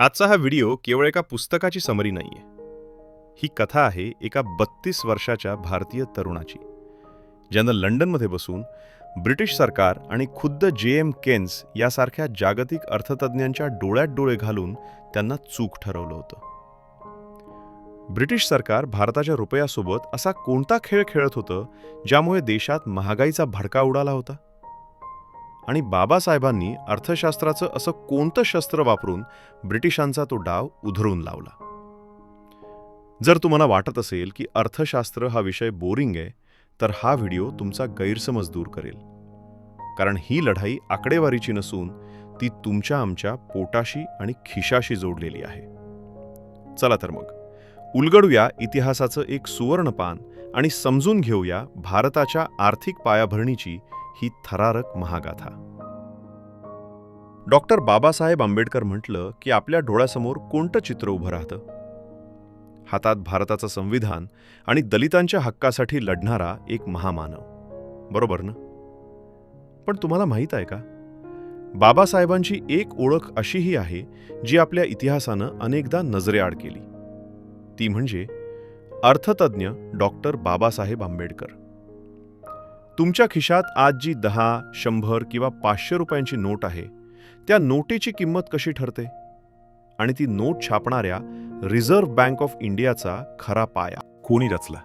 आजचा हा व्हिडिओ केवळ एका पुस्तकाची समरी नाहीये. ही कथा आहे एका बत्तीस वर्षाच्या भारतीय तरुणाची ज्यानं लंडनमध्ये बसून ब्रिटिश सरकार आणि खुद्द जे एम केन्स यासारख्या जागतिक अर्थतज्ज्ञांच्या डोळ्यात डोळे घालून त्यांना चूक ठरवलं होतं. ब्रिटिश सरकार भारताच्या रुपयासोबत असा कोणता खेळ खेळत होतं ज्यामुळे देशात महागाईचा भडका उडाला होता? आणि बाबासाहेबांनी अर्थशास्त्राचं असं कोणतं शस्त्र वापरून ब्रिटिशांचा तो डाव उधळून लावला? जर तुम्हाला वाटत असेल की अर्थशास्त्र हा विषय बोरिंग आहे तर हा व्हिडिओ तुमचा गैरसमज दूर करेल. कारण ही लढाई आकडेवारीची नसून ती तुमच्या आमच्या पोटाशी आणि खिशाशी जोडलेली आहे. चला तर मग उलगडूया इतिहासाचं एक सुवर्णपान आणि समजून घेऊया भारताच्या आर्थिक पायाभरणीची ही थरारक महागाथा. डॉक्टर बाबासाहेब आंबेडकर म्हटलं की आपल्या डोळ्यासमोर कोणतं चित्र उभं राहतं? हातात भारताचं संविधान आणि दलितांच्या हक्कासाठी लढणारा एक महामानव. बरोबर ना? पण तुम्हाला माहीत आहे का? बाबासाहेबांची एक ओळख अशीही आहे जी आपल्या इतिहासानं अनेकदा नजरेआड केली. ती म्हणजे अर्थतज्ञ डॉक्टर बाबासाहेब आंबेडकर. तुमच्या खिशात आज जी दहा शंभर किंवा पाचशे रुपयांची नोट आहे त्या नोटेची किंमत कशी ठरते? आणि ती नोट छापणाऱ्या रिझर्व्ह बँक ऑफ इंडियाचा खरा पाया. कोणी रचला?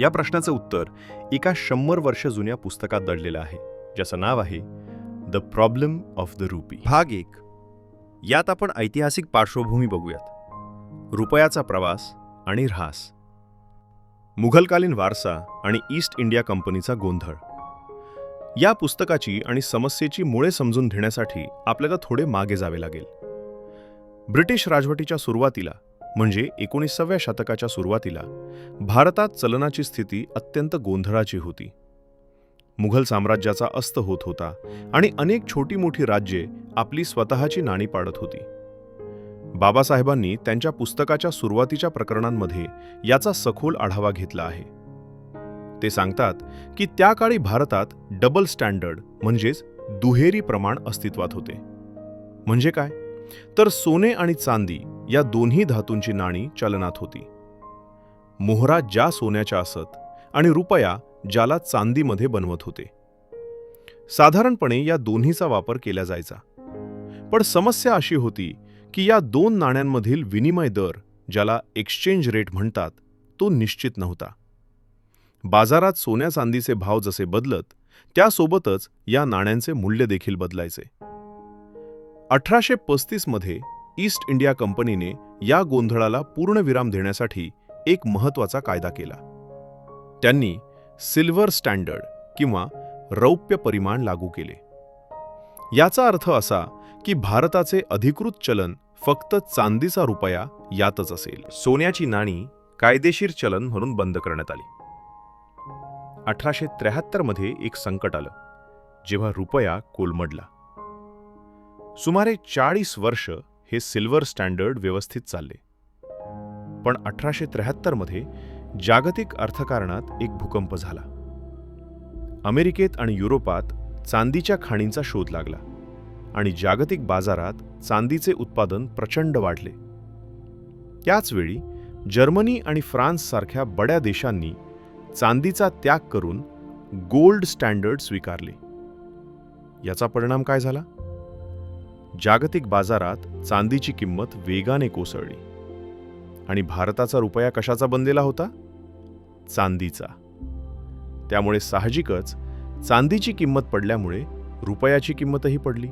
या प्रश्नाचं उत्तर एका शंभर वर्ष जुन्या पुस्तकात दडलेलं आहे ज्याचं नाव आहे the problem of the rupee भाग एक. यात आपण ऐतिहासिक पार्श्वभूमी बघूयात. रुपयाचा प्रवास आणि ऱ्हास. मुघलकालीन वारसा आणि ईस्ट इंडिया कंपनीचा गोंधळ. या पुस्तकाची आणि समस्येची मुळे समजून घेण्यासाठी आपल्याला थोडे मागे जावे लागेल. ब्रिटिश राजवटीच्या सुरुवातीला म्हणजे एकोणीसाव्या शतकाच्या सुरुवातीला भारतात चलनाची स्थिती अत्यंत गोंधळाची होती. मुघल साम्राज्याचा अस्त होत होता आणि अनेक छोटी मोठी राज्ये आपली स्वतःची नाणी पाडत होती. बाबासाहेबांनी त्यांच्या पुस्तकाच्या सुरुवातीच्या प्रकरणांमध्ये याचा सखोल आढावा घेतला आहे. ते सांगतात की त्या काळी भारतात डबल स्टँडर्ड म्हणजेच दुहेरी प्रमाण अस्तित्वात होते. म्हणजे काय? तर सोने आणि चांदी या दोन्ही धातूंची नाणी चलनात होती. मोहरा ज्या सोन्याच्या असत आणि रुपया ज्याला चांदीमध्ये बनवत होते. साधारणपणे या दोन्हीचा वापर केला जायचा. पण समस्या अशी होती की या दोन नाण्यांमधील विनिमय दर ज्याला एक्सचेंज रेट म्हणतात तो निश्चित नव्हता. बाजारात सोन्या चांदीचे भाव जसे बदलत त्यासोबतच या नाण्यांचे मूल्य देखील बदलायचे. अठराशे पस्तीसमध्ये ईस्ट इंडिया कंपनीने या गोंधळाला पूर्णविराम देण्यासाठी एक महत्त्वाचा कायदा केला. त्यांनी सिल्वर स्टँडर्ड किंवा रौप्य परिमाण लागू केले. याचा अर्थ असा की भारताचे अधिकृत चलन फक्त चांदीचा रुपया यातच असेल. सोन्याची नाणी कायदेशीर चलन म्हणून बंद करण्यात आली. अठराशे त्र्याहत्तरमध्ये एक संकट आलं जेव्हा रुपया कोलमडला. सुमारे चाळीस वर्ष हे सिल्वर स्टँडर्ड व्यवस्थित चालले. पण अठराशे त्र्याहत्तरमध्ये जागतिक अर्थकारणात एक भूकंप झाला. अमेरिकेत आणि युरोपात चांदीच्या खाणींचा शोध लागला. आणि जागतिक बाजारात चांदीचे उत्पादन प्रचंड वाढले. त्याचवेळी जर्मनी आणि फ्रान्ससारख्या बड्या देशांनी चांदीचा त्याग करून गोल्ड स्टँडर्ड स्वीकारले. याचा परिणाम काय झाला? जागतिक बाजारात चांदीची किंमत वेगाने कोसळली. आणि भारताचा रुपया कशाचा बनलेला होता? चांदीचा. त्यामुळे साहजिकच चांदीची किंमत पडल्यामुळे रुपयाची किंमतही पडली.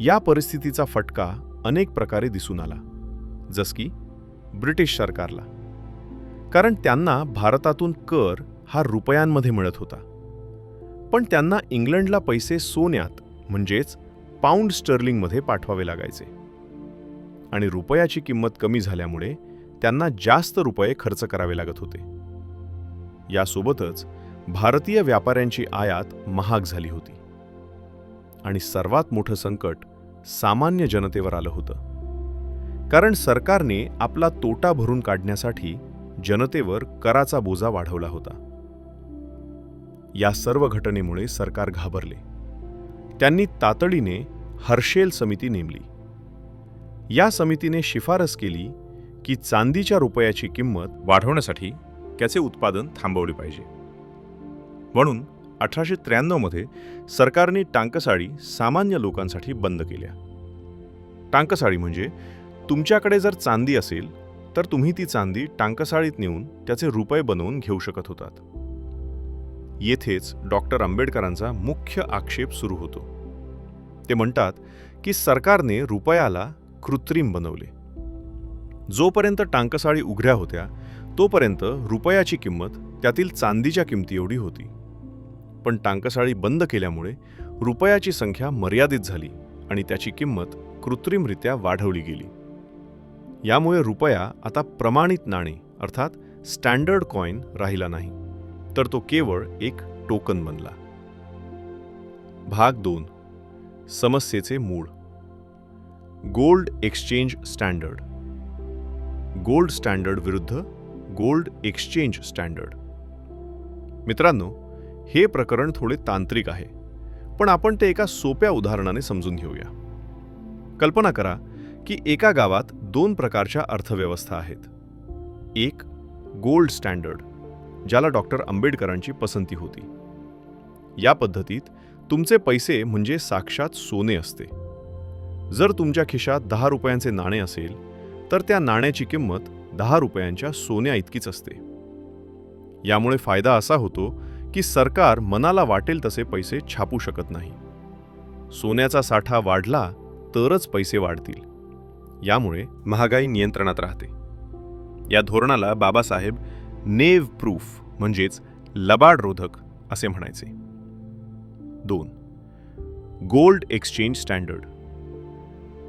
या परिस्थितीचा फटका अनेक प्रकारे दिसून आला जस की ब्रिटिश सरकारला. कारण त्यांना भारतातून कर हा रुपयांमध्ये मिळत होता. पण त्यांना इंग्लंडला पैसे सोन्यात म्हणजेच पाऊंड स्टर्लिंगमध्ये पाठवावे लागायचे. आणि रुपयाची किंमत कमी झाल्यामुळे त्यांना जास्त रुपये खर्च करावे लागत होते. यासोबतच भारतीय व्यापाऱ्यांची आयात महाग झाली होती. आणि सर्वात मोठं संकट सामान्य जनतेवर आलं होतं. कारण सरकारने आपला तोटा भरून काढण्यासाठी जनतेवर कराचा बोजा वाढवला होता. या सर्व घटनेमुळे सरकार घाबरले. त्यांनी तातडीने हर्षेल समिती नेमली. या समितीने शिफारस केली की चांदीच्या रुपयाची किंमत वाढवण्यासाठी त्याचे उत्पादन थांबवले पाहिजे. म्हणून अठराशे त्र्याण्णवमध्ये सरकारने टांकसाळी सामान्य लोकांसाठी बंद केल्या. टांकसाळी म्हणजे तुमच्याकडे जर चांदी असेल तर तुम्ही ती चांदी टांकसाळीत नेऊन त्याचे रुपये बनवून घेऊ शकत होतात. येथेच डॉक्टर आंबेडकरांचा मुख्य आक्षेप सुरू होतो. ते म्हणतात की सरकारने रुपयाला कृत्रिम बनवले. जोपर्यंत टांकसाळी उघड्या होत्या तोपर्यंत रुपयाची किंमत त्यातील चांदीच्या किमती एवढी होती. पण टांकसाळी बंद केल्यामुळे रुपयाची संख्या मर्यादित झाली आणि त्याची किंमत कृत्रिमरित्या वाढवली गेली. यामुळे रुपया आता प्रमाणित नाणे अर्थात स्टँडर्ड कॉइन राहिला नाही. तर तो केवळ एक टोकन बनला. भाग दोन. समस्येचे मूळ. Gold exchange standard. Gold standard विरुद्ध गोल्ड एक्सचेंज स्टँडर्ड. मित्रांनो हे प्रकरण थोडे तांत्रिक आहे पण आपण ते एका सोप्या उदाहरणाने समजून घेऊया. कल्पना करा की एका गावात दोन प्रकारच्या अर्थव्यवस्था आहेत. एक गोल्ड स्टँडर्ड ज्याला डॉक्टर आंबेडकरांची पसंती होती. या पद्धतीत तुमचे पैसे म्हणजे साक्षात सोने असते. जर तुमच्या खिशात दहा रुपयांचे नाणे असेल तर त्या नाण्याची किंमत दहा रुपयांच्या सोन्या इतकीच असते. यामुळे फायदा असा होतो की सरकार मनाला वाटेल तसे पैसे छापू शकत नाही. सोन्याचा साठा वाढला तरच पैसे वाढतील. यामुळे महागाई नियंत्रणात राहते. या धोरणाला बाबासाहेब नेव प्रूफ म्हणजेच लबाडरोधक असे म्हणायचे. दोन. Gold exchange standard.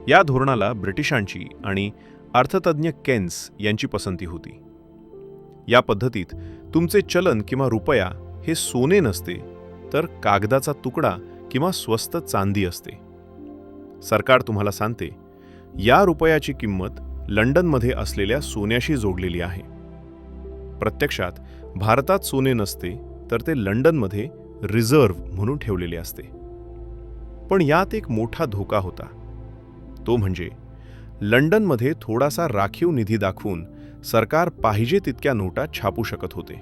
या धोरणाला ब्रिटिशांची आणि अर्थतज्ञ केन्स यांची पसंती होती. या पद्धतीत तुमचे चलन किंवा रुपया हे सोने नसते तर कागदाचा तुकडा किंवा स्वस्त चांदी असते. सरकार तुम्हाला सांगते या रुपयाची किंमत लंडनमध्ये असलेल्या सोन्याशी जोडलेली आहे. प्रत्यक्षात भारतात सोने नसते तर ते लंडनमध्ये रिझर्व्ह म्हणून ठेवलेले असते. पण यात एक मोठा धोका होता. तो म्हणजे लंडनमध्ये थोडासा राखीव निधी दाखवून सरकार पाहिजे तितक्या नोटा छापू शकत होते.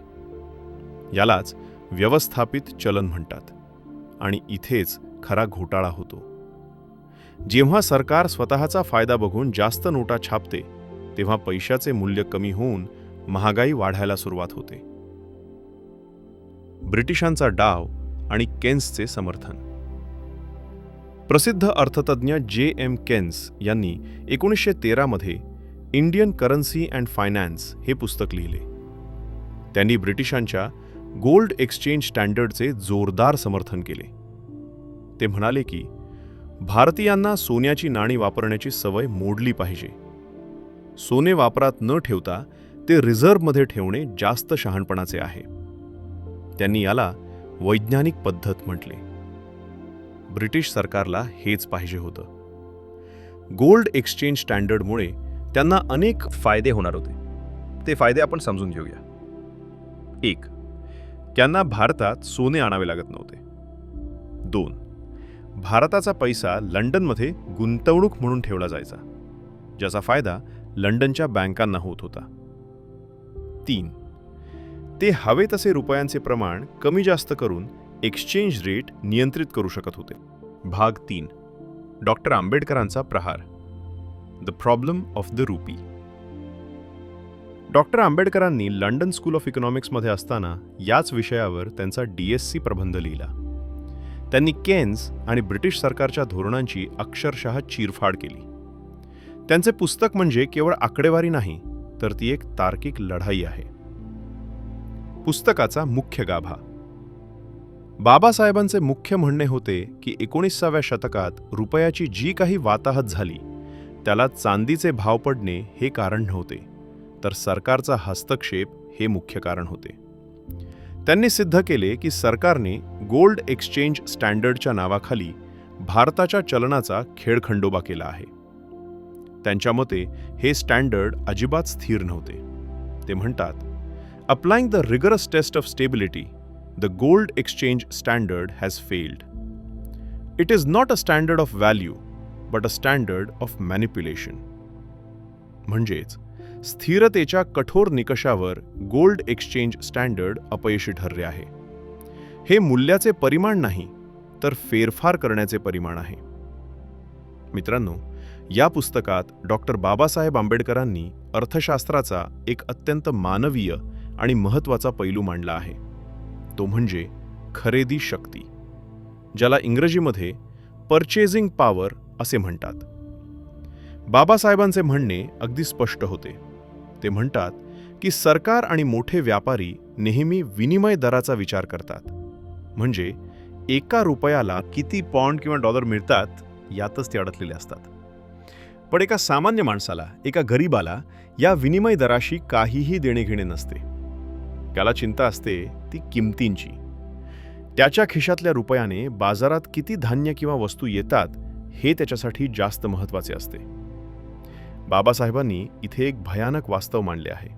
यालाच व्यवस्थापित चलन म्हणतात. आणि इथेच खरा घोटाळा होतो. जेव्हा सरकार स्वतःचा फायदा बघून जास्त नोटा छापते तेव्हा पैशाचे मूल्य कमी होऊन महागाई वाढायला सुरुवात होते. ब्रिटिशांचा डाव आणि केन्सचे समर्थन. प्रसिद्ध अर्थतज्ञ जे एम केन्स यांनी एकोणीसशे तेरामध्ये इंडियन करन्सी अँड फायनान्स हे पुस्तक लिहिले. त्यांनी ब्रिटिशांच्या गोल्ड एक्सचेंज स्टँडर्डचे जोरदार समर्थन केले. ते म्हणाले की भारतीयांना सोन्याची नाणी वापरण्याची सवय मोडली पाहिजे. सोने वापरात न ठेवता ते रिझर्व्हमध्ये ठेवणे जास्त शहाणपणाचे आहे. त्यांनी याला वैज्ञानिक पद्धत म्हटले. ब्रिटिश सरकारला हेच पाहिजे होतं. गोल्ड एक्सचेंज स्टँडर्डमुळे त्यांना अनेक फायदे होणार होते. ते फायदे आपण समजून घेऊया. एक त्यांना भारतात सोने आणावे लागत नव्हते. दोन भारताचा पैसा लंडनमध्ये गुंतवणूक म्हणून ठेवला जायचा ज्याचा फायदा लंडनच्या बँकांना होत होता. तीन ते हवे तसे रुपयांचे प्रमाण कमी जास्त करून एक्सचेंज रेट नियंत्रित करू शकत होते. भाग तीन डॉक्टर आंबेडकरांचा प्रहार. The problem of the rupee. Doctor आंबेडकरांनी लंडन स्कूल ऑफ इकॉनॉमिक्समध्ये असताना याच विषयावर त्यांचा डी एस सी प्रबंध लिहिला. त्यांनी केन्स आणि ब्रिटिश सरकारच्या धोरणांची अक्षरशः चिरफाड केली. त्यांचे पुस्तक म्हणजे केवळ आकडेवारी नाही तर ती एक तार्किक लढाई आहे. पुस्तकाचा मुख्य गाभा. बाबासाहेबांचे मुख्य म्हणणे होते की एकोणीसाव्या शतकात रुपयाची जी काही वाताहत झाली त्याला चांदीचे भाव पडणे हे कारण नव्हते. तर सरकारचा हस्तक्षेप हे मुख्य कारण होते. त्यांनी सिद्ध केले की सरकारने गोल्ड एक्सचेंज स्टँडर्डच्या नावाखाली भारताच्या चलनाचा खेळखंडोबा केला आहे. त्यांच्या मते हे स्टँडर्ड अजिबात स्थिर नव्हते. ते म्हणतात applying the rigorous test of stability the gold exchange standard has failed it is not a standard of value but a standard of manipulation म्हणजेच स्थिरतेच्या कठोर निकषावर गोल्ड एक्सचेंज स्टँडर्ड अपयशी ठरले आहे. हे मूल्याचे परिमाण नाही तर फेरफार करण्याचे परिमाण आहे. मित्रांनो या पुस्तकात डॉक्टर बाबासाहेब आंबेडकरांनी अर्थशास्त्राचा एक अत्यंत मानवीय आणि महत्त्वाचा पैलू मांडला आहे. तो म्हणजे खरेदी शक्ती ज्याला इंग्रजीमध्ये परचेझिंग पॉवर असे म्हणतात. बाबासाहेबांचे म्हणणे अगदी स्पष्ट होते. ते म्हणतात की सरकार आणि मोठे व्यापारी नेहमी विनिमय दराचा विचार करतात. म्हणजे एका रुपयाला किती पॉन्ड किंवा डॉलर मिळतात यातच ते अडकलेले असतात. पण एका सामान्य माणसाला एका गरीबाला या विनिमय दराशी काहीही देणेघेणे नसते. त्याला चिंता असते ती किमतींची. त्याच्या खिशातल्या रुपयाने बाजारात किती धान्य किंवा वस्तू येतात हे त्याच्यासाठी जास्त महत्त्वाचे असते. बाबासाहेबांनी इथे एक भयानक वास्तव मांडले आहे.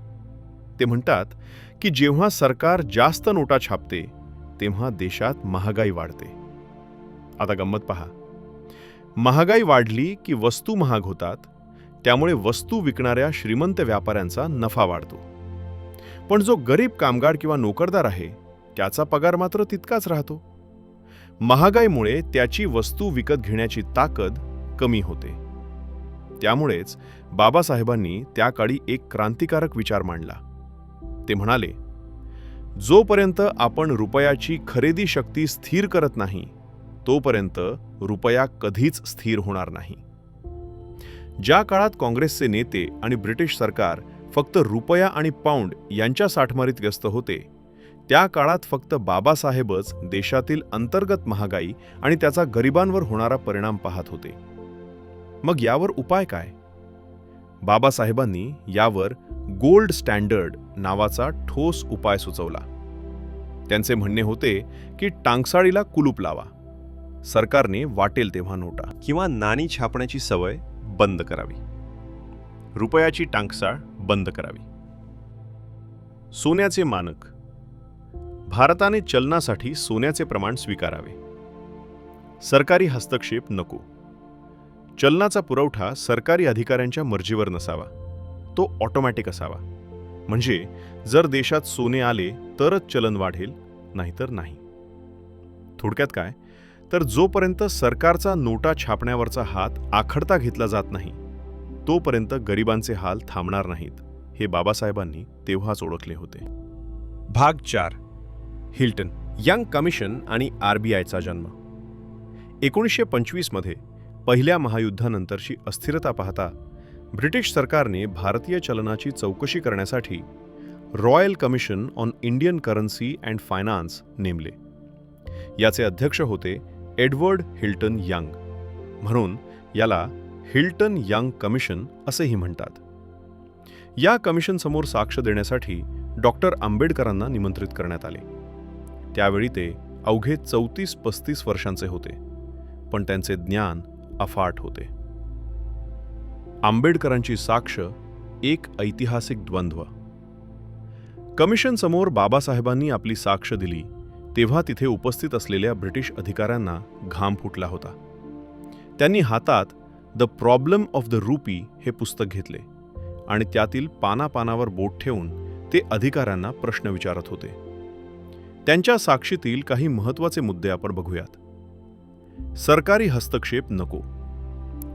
ते म्हणतात की जेव्हा सरकार जास्त नोटा छापते तेव्हा देशात महागाई वाढते. आता गंमत पहा. महागाई वाढली की वस्तू महाग होतात त्यामुळे वस्तू विकणाऱ्या श्रीमंत व्यापाऱ्यांचा नफा वाढतो. पण जो गरीब कामगार किंवा नोकरदार आहे त्याचा पगार मात्र तितकाच राहतो. महागाईमुळे त्याची वस्तू विकत घेण्याची ताकद कमी होते. त्यामुळेच बाबासाहेबांनी त्या काळी एक क्रांतिकारक विचार मांडला. ते म्हणाले जोपर्यंत आपण रुपयाची खरेदी शक्ती स्थिर करत नाही तोपर्यंत रुपया कधीच स्थिर होणार नाही. ज्या काळात काँग्रेसचे नेते आणि ब्रिटिश सरकार फक्त रुपया आणि पाऊंड यांच्या साठमारीत व्यस्त होते त्या काळात फक्त बाबासाहेबच देशातील अंतर्गत महागाई आणि त्याचा गरिबांवर होणारा परिणाम पाहत होते. मग यावर उपाय काय? बाबासाहेबांनी यावर गोल्ड स्टँडर्ड नावाचा ठोस उपाय सुचवला. त्यांचे म्हणणे होते की टांगसाळीला कुलूप लावा. सरकारने वाटेल तेव्हा नोटा. किंवा नाणी छापण्याची सवय बंद करावी. रुपयाची टांगसाळ बंद करावी. सोन्याचे मानक. भारताने चलनासाठी सोन्याचे प्रमाण स्वीकारावे. सरकारी हस्तक्षेप नको. चलनाचा पुरवठा सरकारी अधिकाऱ्यांच्या मर्जीवर नसावा. तो ऑटोमॅटिक असावा. म्हणजे जर देशात सोने आले तरच चलन वाढेल नाहीतर नाही. थोडक्यात काय? तर जोपर्यंत सरकारचा नोटा छापण्यावरचा हात आखडता घेतला जात नाही तोपर्यंत गरिबांचे हाल थांबणार नाहीत हे बाबासाहेबांनी तेव्हाच ओळखले होते. भाग चार. हिल्टन यंग कमिशन आणि आरबीआयचा जन्म. एकोणीसशे पंचवीसमध्ये पहिल्या महायुद्धानंतरची अस्थिरता पाहता ब्रिटिश सरकारने भारतीय चलनाची चौकशी करण्यासाठी royal commission on Indian currency and finance नेमले. याचे अध्यक्ष होते एडवर्ड हिल्टन यंग. म्हणून याला हिल्टन यंग कमिशन असेही म्हणतात. या कमिशनसमोर साक्ष देण्यासाठी डॉक्टर आंबेडकरांना निमंत्रित करण्यात आले. त्यावेळी ते अवघे चौतीस पस्तीस वर्षांचे होते. पण त्यांचे ज्ञान अफाट होते. आंबेडकरांची साक्ष एक ऐतिहासिक द्वंद्व. कमिशन समोर बाबासाहेबांनी आपली साक्ष दिली तेव्हा तिथे उपस्थित असलेल्या ब्रिटिश अधिकाऱ्यांना घाम फुटला होता. त्यांनी हातात the problem of the rupee हे पुस्तक घेतले आणि त्यातील पानापानावर बोट ठेवून ते अधिकाऱ्यांना प्रश्न विचारत होते. त्यांच्या साक्षीतील काही महत्त्वाचे मुद्दे आपण बघूयात. सरकारी हस्तक्षेप नको.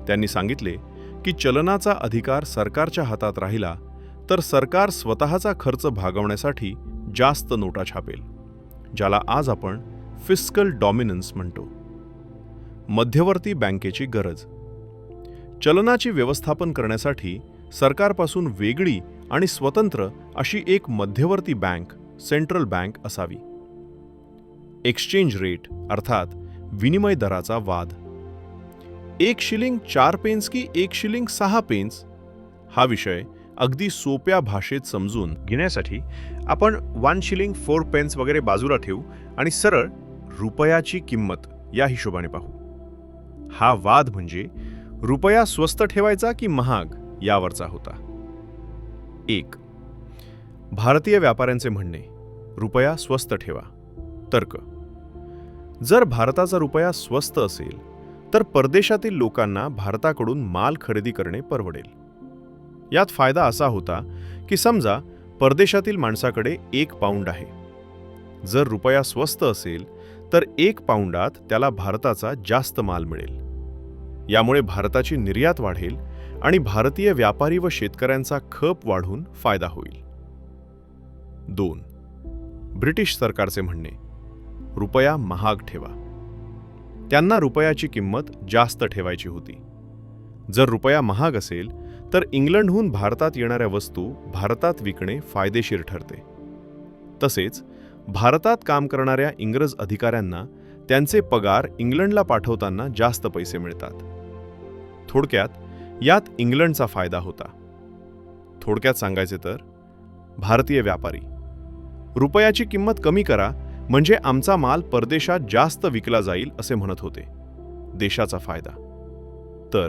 त्यांनी सांगितले की चलनाचा अधिकार सरकारच्या हातात राहिला तर सरकार स्वतःचा खर्च भागवण्यासाठी जास्त नोटा छापेल ज्याला आज आपण फिस्कल डॉमिनन्स म्हणतो. मध्यवर्ती बँकेची गरज. चलनाची व्यवस्थापन करण्यासाठी सरकारपासून वेगळी आणि स्वतंत्र अशी एक मध्यवर्ती बँक सेंट्रल बँक असावी. एक्सचेंज रेट अर्थात विनिमय दराचा वाद. एक शिलिंग चार पेन्स की एक शिलिंग सहा पेन्स? हा विषय अगदी सोप्या भाषेत समजून घेण्यासाठी आपण वन शिलिंग फोर पेन्स वगैरे बाजूला ठेवू आणि सरळ रुपयाची किंमत या हिशोबाने पाहू. हा वाद म्हणजे रुपया स्वस्त ठेवायचा की महाग यावरचा होता. एक. भारतीय व्यापाऱ्यांचे म्हणणे रुपया स्वस्त ठेवा. तर्क. जर भारताचा रुपया स्वस्त असेल तर परदेशातील लोकांना भारताकडून माल खरेदी करणे परवडेल. यात फायदा असा होता की समजा परदेशातील माणसाकडे एक पाऊंड आहे. जर रुपया स्वस्त असेल तर एक पाऊंडात त्याला भारताचा जास्त माल मिळेल. यामुळे भारताची निर्यात वाढेल आणि भारतीय व्यापारी व शेतकऱ्यांचा खप वाढून फायदा होईल. दोन ब्रिटिश सरकारचे म्हणणे रुपया महाग ठेवा. त्यांना रुपयाची किंमत जास्त ठेवायची होती. जर रुपया महाग असेल तर इंग्लंडहून भारतात येणाऱ्या वस्तू भारतात विकणे फायदेशीर ठरते. तसेच भारतात काम करणाऱ्या इंग्रज अधिकाऱ्यांना त्यांचे पगार इंग्लंडला पाठवताना जास्त पैसे मिळतात. थोडक्यात यात इंग्लंडचा फायदा होता. थोडक्यात सांगायचे तर भारतीय व्यापारी रुपयाची किंमत कमी करा म्हणजे आमचा माल परदेशात जास्त विकला जाईल असे म्हणत होते. देशाचा फायदा. तर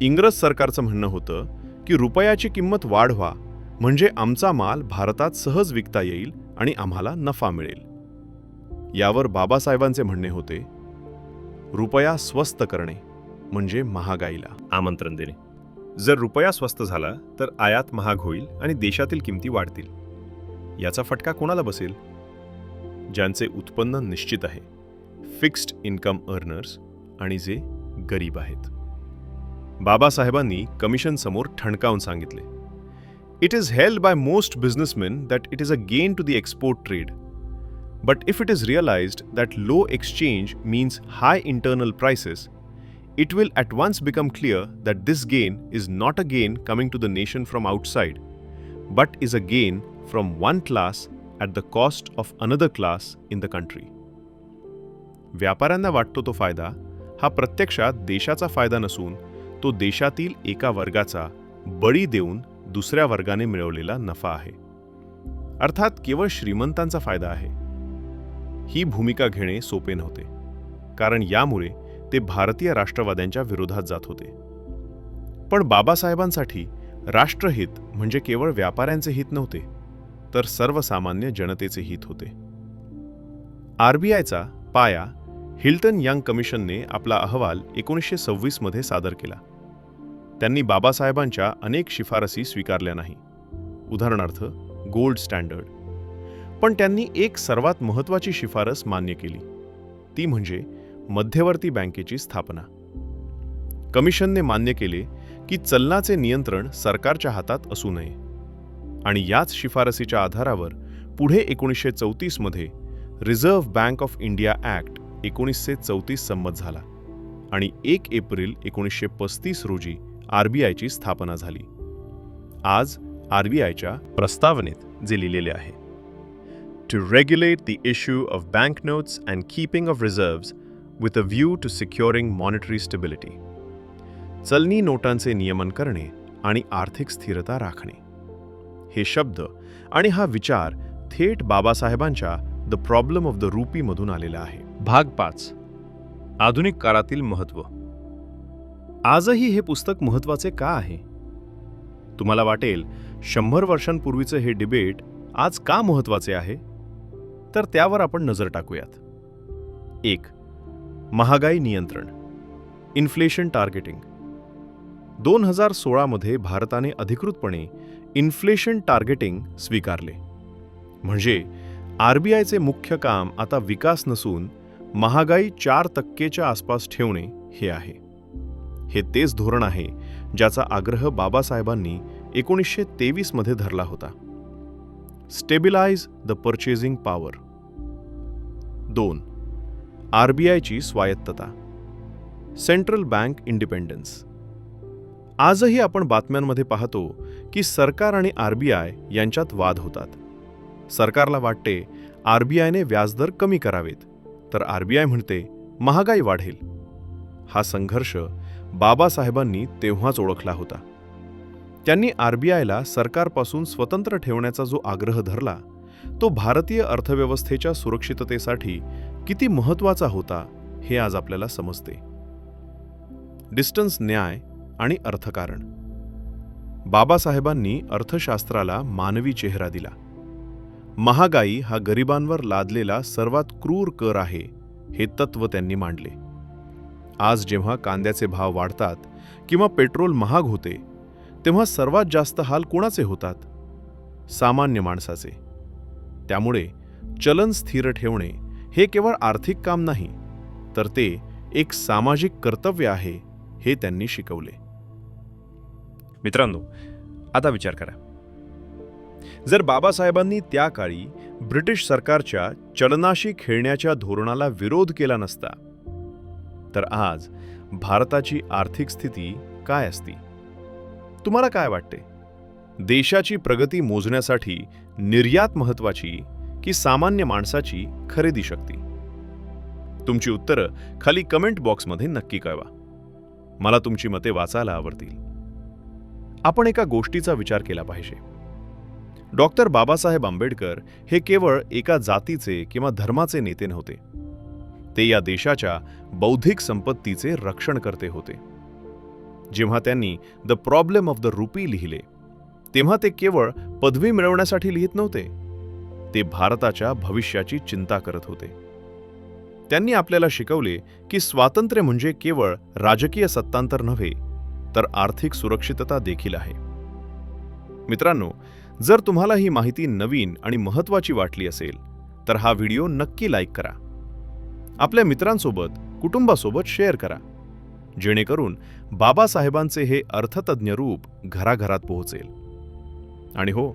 इंग्रज सरकारचं म्हणणं होतं की रुपयाची किंमत वाढवा म्हणजे आमचा माल भारतात सहज विकता येईल आणि आम्हाला नफा मिळेल. यावर बाबासाहेबांचे म्हणणे होते रुपया स्वस्त करणे म्हणजे महागाईला. आमंत्रण देणे. जर रुपया स्वस्त झाला तर आयात महाग होईल आणि देशातील किमती वाढतील. याचा फटका कोणाला बसेल? ज्यांचे उत्पन्न निश्चित आहे फिक्स्ड इन्कम अर्नर्स आणि जे गरीब आहेत बाबासाहेबांनी कमिशन समोर ठणकावून सांगितले it is held by most businessmen that it is a gain to the export trade but if it is realised that low exchange means high internal prices it will at once become clear that this gain is not a gain coming to the nation from outside, but is a gain from one class at the cost of another class in the country व्यापाऱ्यांना वाटतो तो फायदा हा प्रत्यक्षात देशाचा फायदा नसून तो देशातील एका वर्गाचा बळी देऊन दुसऱ्या वर्गाने मिळवलेला नफा आहे. अर्थात केवळ श्रीमंतांचा फायदा आहे. ही भूमिका घेणे सोपे नव्हते कारण यामुळे ते भारतीय राष्ट्रवाद्यांच्या विरोधात जात होते. पण बाबासाहेबांसाठी राष्ट्रहित म्हणजे केवळ व्यापाऱ्यांचे हित नव्हते. तर सर्वसामान्य जनतेचे हित होते. आरबीआयचा पाया हिल्टन यंग कमिशनने आपला अहवाल एकोणीसशे सव्वीसमध्ये सादर केला. त्यांनी बाबासाहेबांच्या अनेक शिफारसी स्वीकारल्या नाही. उदाहरणार्थ गोल्ड स्टँडर्ड. पण त्यांनी एक सर्वात महत्त्वाची शिफारस मान्य केली. ती म्हणजे मध्यवर्ती बँकेची स्थापना. कमिशनने मान्य केले की चलनाचे नियंत्रण सरकारच्या हातात असू नये. आणि याच शिफारसीच्या आधारावर पुढे एकोणीसशे चौतीसमध्ये Reserve Bank of India act एकोणीसशे चौतीस संमत झाला आणि एक एप्रिल एकोणीसशे पस्तीस रोजी आरबीआयची स्थापना झाली. आज आरबीआयच्या प्रस्तावनेत जे लिहिलेले आहे to regulate the issue of bank notes and keeping of reserve with a view to securing monetary stability चलनी नोटांचे नियमन करणे आणि आर्थिक स्थिरता राखणे. हे शब्द आणि हा विचार थेट बाबासाहेबांच्या द प्रॉब्लेम ऑफ द रुपीमधून आलेला आहे. भाग पाच. आधुनिक काळातील महत्त्व आजही हे पुस्तक महत्त्वाचे का आहे? तुम्हाला वाटेल शंभर वर्षांपूर्वीचं हे डिबेट आज का महत्त्वाचे आहे? तर त्यावर आपण नजर टाकूयात. एक. महागाई नियंत्रण. Inflation targeting. दोन हजार सोळामध्ये भारताने अधिकृतपणे इन्फ्लेशन टार्गेटिंग स्वीकारले. म्हणजे आरबीआयचे मुख्य काम आता विकास नसून महागाई चार टक्केच्या आसपास ठेवणे हे आहे. हे तेच धोरण आहे ज्याचा आग्रह बाबासाहेबांनी एकोणीसशे तेवीसमध्ये धरला होता. स्टेबिलाइज द परचेझिंग पॉवर दोन. आरबीआयची स्वायत्तता. सेंट्रल बँक इंडिपेंडन्स आजही आपण बातम्यांमध्ये पाहतो की सरकार आणि आरबीआय यांच्यात वाद होतात. सरकारला वाटते आरबीआयने व्याजदर कमी करावेत. तर आरबीआय म्हणते महागाई वाढेल. हा संघर्ष बाबासाहेबांनी तेव्हाच ओळखला होता. त्यांनी आरबीआयला सरकारपासून स्वतंत्र ठेवण्याचा जो आग्रह धरला तो भारतीय अर्थव्यवस्थेच्या सुरक्षिततेसाठी किती महत्त्वाचा होता हे आज आपल्याला समजते. डिस्टन्स न्याय आणि अर्थकारण. बाबासाहेबांनी अर्थशास्त्राला मानवी चेहरा दिला. महागाई हा गरिबांवर लादलेला सर्वात क्रूर कर आहे हे तत्व त्यांनी मांडले. आज जेव्हा कांद्याचे भाव वाढतात किंवा पेट्रोल महाग होते तेव्हा सर्वात जास्त हाल कोणाचे होतात? सामान्य माणसाचे. त्यामुळे चलन स्थिर ठेवणे हे केवळ आर्थिक काम नाही तर ते एक सामाजिक कर्तव्य आहे हे त्यांनी शिकवले. मित्रांनो आता विचार करा. जर बाबासाहेबांनी त्या काळी ब्रिटिश सरकारच्या चलनाशी खेळण्याच्या धोरणाला विरोध केला नसता तर आज भारताची आर्थिक स्थिती काय असती? तुम्हाला काय वाटते? देशाची प्रगती मोजण्यासाठी निर्यात महत्वाची की सामान्य माणसाची खरेदी शक्ती? तुमची उत्तरं खाली कमेंट बॉक्समध्ये नक्की कळवा. मला तुमची मते वाचायला आवडतील. आपण एका गोष्टीचा विचार केला पाहिजे. डॉक्टर बाबासाहेब आंबेडकर हे केवळ एका जातीचे किंवा धर्माचे नेते नव्हते. ते या देशाच्या बौद्धिक संपत्तीचे रक्षण करते होते. जेव्हा त्यांनी the problem of the rupee लिहिले तेव्हा ते केवळ पदवी मिळवण्यासाठी लिहित नव्हते. ते भारताच्या भविष्याची चिंता करत होते. त्यांनी आपल्याला शिकवले की स्वातंत्र्य म्हणजे केवळ राजकीय सत्तांतर नव्हे तर आर्थिक सुरक्षितता देखील आहे. मित्रांनो जर तुम्हाला ही माहिती नवीन आणि महत्त्वाची वाटली असेल तर हा व्हिडिओ नक्की लाईक करा. आपल्या मित्रांसोबत कुटुंबासोबत शेअर करा. जेणेकरून बाबासाहेबांचे हे अर्थतज्ञ रूप घराघरात पोहोचेल. आणि हो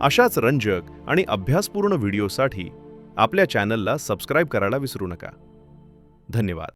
अशाच रंजक आणि अभ्यासपूर्ण व्हिडिओसाठी आपल्या चॅनलला सबस्क्राईब करायला विसरू नका. धन्यवाद.